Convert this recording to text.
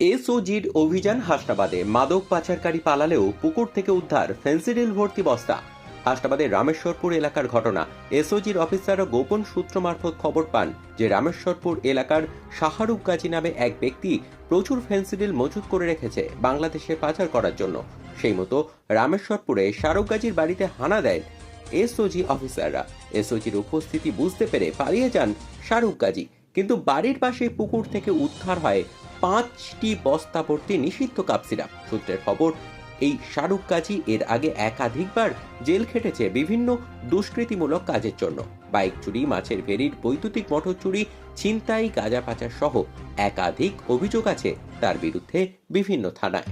এসওজির অভিযান হাসনাবাদে। মাদক পাচারকারী পালালেও পুকুর থেকে উদ্ধার, ফেন্সিডিল ভর্তি বস্তা। হাসনাবাদের রামেশ্বরপুর এলাকার ঘটনা। এসওজির অফিসাররা গোপন সূত্র মারফত খবর পান যে, রামেশ্বরপুর এলাকার শাহরুখ গাজী নামে এক ব্যক্তি প্রচুর ফেন্সিডিল মজুত করে রেখেছে বাংলাদেশে পাচার করার জন্য। সেই মতো রামেশ্বরপুরে শাহরুখ গাজীর বাড়িতে হানা দেন এসওজি অফিসাররা। এসওজির উপস্থিতি বুঝতে পেরে পালিয়ে যান শাহরুখ গাজী। কিন্তু বাড়ির পাশে পুকুর থেকে উদ্ধার হয় পাঁচটি বস্তা ভর্তি নিষিদ্ধ কাপ সিরাপ। সূত্রের খবর, এই শাহরুখ গাজী এর আগে একাধিকবার জেল খেটেছে বিভিন্ন দুষ্কৃতিমূলক কাজের জন্য। বাইক চুরি, মাছের ভেরির বৈদ্যুতিক মোটর চুরি, ছিনতাই, গাঁজা পাচার সহ একাধিক অভিযোগ আছে তার বিরুদ্ধে বিভিন্ন থানায়।